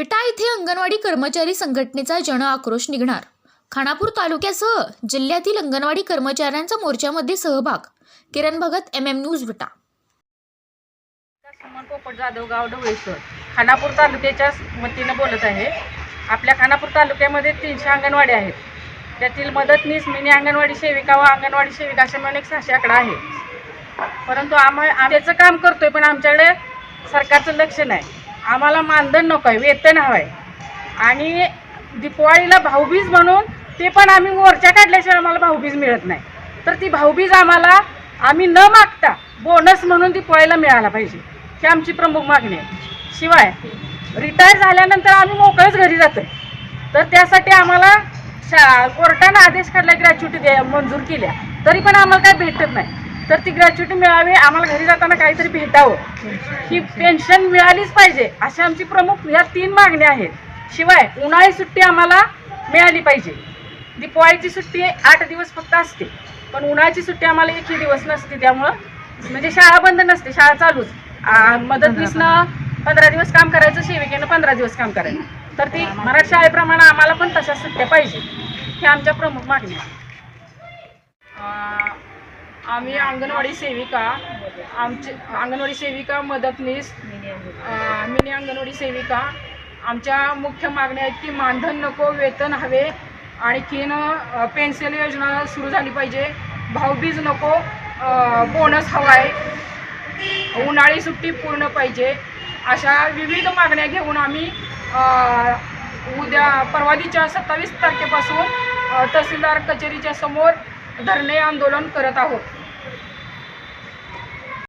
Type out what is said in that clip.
अंगणवाडी कर्मचारी संघटनेचा जन आक्रोश निघणार. खानापूर तालुक्यासह जिल्ह्यातील अंगणवाडी कर्मचाऱ्यांचा मोर्चामध्ये सहभाग. Kiran Bhagat M M news Vita. Suman Popat Jadhav गाव ढवळेश्वर. खानापूर तालुक्याच्या वतीनं बोलत आहे. आपल्या खानापूर तालुक्यामध्ये तीनशे अंगणवाडी आहेत. त्यातील मदतनीस मिनी अंगणवाडी सेविका व अंगणवाडी सेविका असे म्हणून एक सहाशे आकडा आहे परंतु आम्हा आम्ही त्याचं काम करतोय पण आमच्याकडे सरकारचं लक्ष नाही. आम्हाला मानधन नको आहे वेतन हवं आहे. आणि दिपवाळीला भाऊबीज म्हणून ते पण आम्ही वरच्या काढल्याशिवाय आम्हाला भाऊबीज मिळत नाही. तर ती भाऊबीज आम्हाला आम्ही न मागता बोनस म्हणून दिपवाळीला मिळाला पाहिजे ही आमची प्रमुख मागणी आहे. शिवाय रिटायर झाल्यानंतर आम्ही मोकळंच घरी जातो तर त्यासाठी आम्हाला शा कोर्टानं आदेश काढला ग्रॅच्युटी द्या मंजूर केल्या. तरी पण आम्हाला काय भेटत नाही. तर ती ग्रॅच्युटी मिळावी आम्हाला घरी जाताना काहीतरी भेटावं. ही पेन्शन मिळालीच पाहिजे अशा आमची प्रमुख या तीन मागण्या आहेत. शिवाय उन्हाळी सुट्टी आम्हाला मिळाली पाहिजे. दिपवाळीची सुट्टी आठ दिवस फक्त असते पण उन्हाळ्याची सुट्टी आम्हाला एकही दिवस नसते त्यामुळं म्हणजे शाळा बंद नसते शाळा चालूच. मदतनीसनं पंधरा दिवस काम करायचं सेविकेनं पंधरा दिवस काम करायचं. तर ती मराठी शाळेप्रमाणे आम्हाला पण तशा सुट्ट्या पाहिजे हे आमच्या प्रमुख मागण्या आम्ही अंगणवाडी सेविका आमची अंगणवाडी सेविका मदतनीस मिनी अंगणवाडी सेविका आमच्या मुख्य मागण्या आहेत की मानधन नको वेतन हवे आणखीन पेन्शन योजना सुरू झाली पाहिजे. भाऊबीज नको बोनस हवा आहे उन्हाळी सुट्टी पूर्ण पाहिजे. अशा विविध मागण्या घेऊन आम्ही उद्या परवादीच्या सत्तावीस तारखेपासून तहसीलदार कचेरीच्या समोर धरणे आंदोलन करत आहोत.